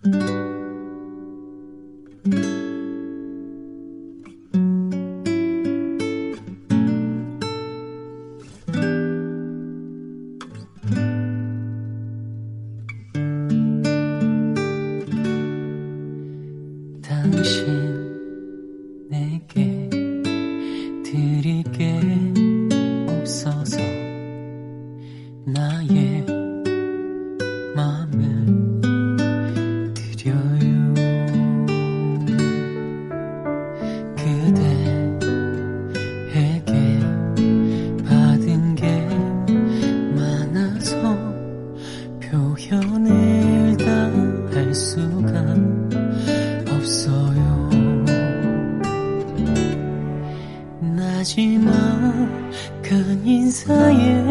당신 내게 드릴 게 없어서 나의 표현을 다 할 수가 없어요. 나지막한 인사에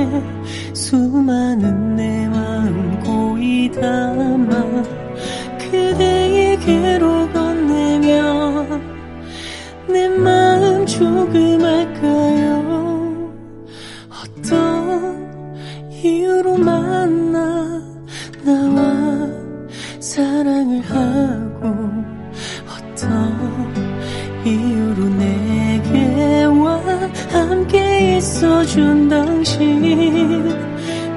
수많은 내 마음 고이 담아 그대에게로 건네면 내 마음 조금 할까요. 어떤 이유로 만나 사랑을 하고 어떤 이유로 내게 와 함께 있어준 당신.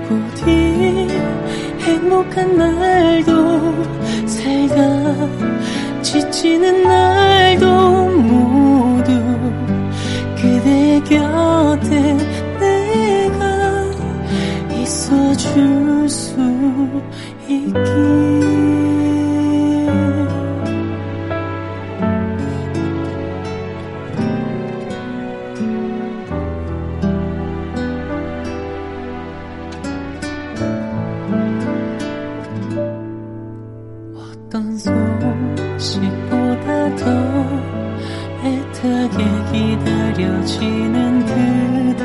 부디 행복한 날도 살다 지치는 날도 더 애타게 기다려지는 그대.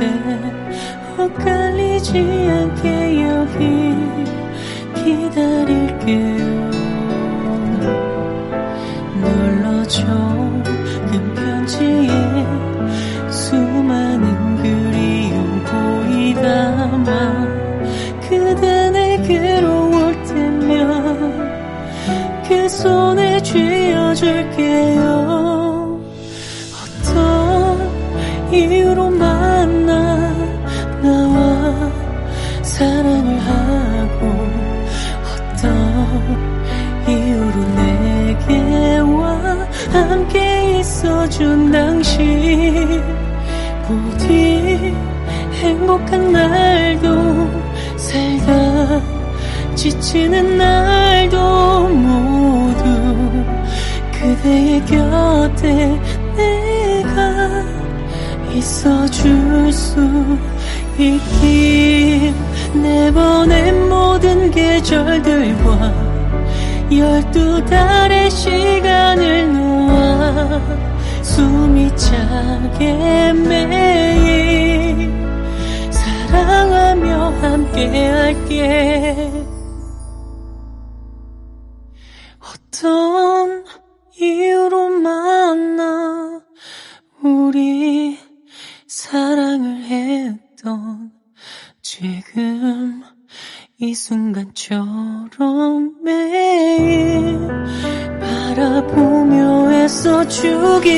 엇갈리지 않게 여기 기다릴게요. 눌러줘. 그 편지에 수많은 그리움 담아 그대 내게로 올 때면 그 손에 쥐어 줄게요. 어떤 이유로 만나 나와 사랑을 하고 어떤 이유로 내게 와 함께 있어준 당신. 부디 행복한 날도 살다 지치는 날 그대의 곁에 내가 있어줄 수 있길. 내보낸 모든 계절들과 열두 달의 시간을 놓아 숨이 차게 매일 사랑하며 함께할게. 어떤 이유로 만나 우리 사랑을 했던 지금 이 순간처럼 매일 바라보며 애써 주기를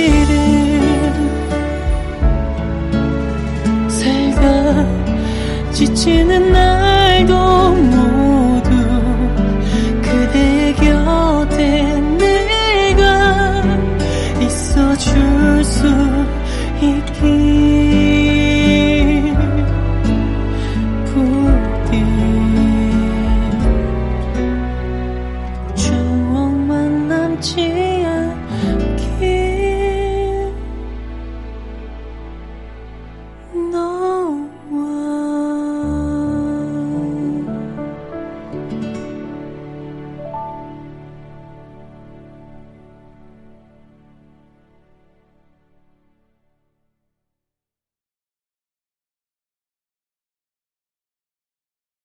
살다 지치는 날도 去。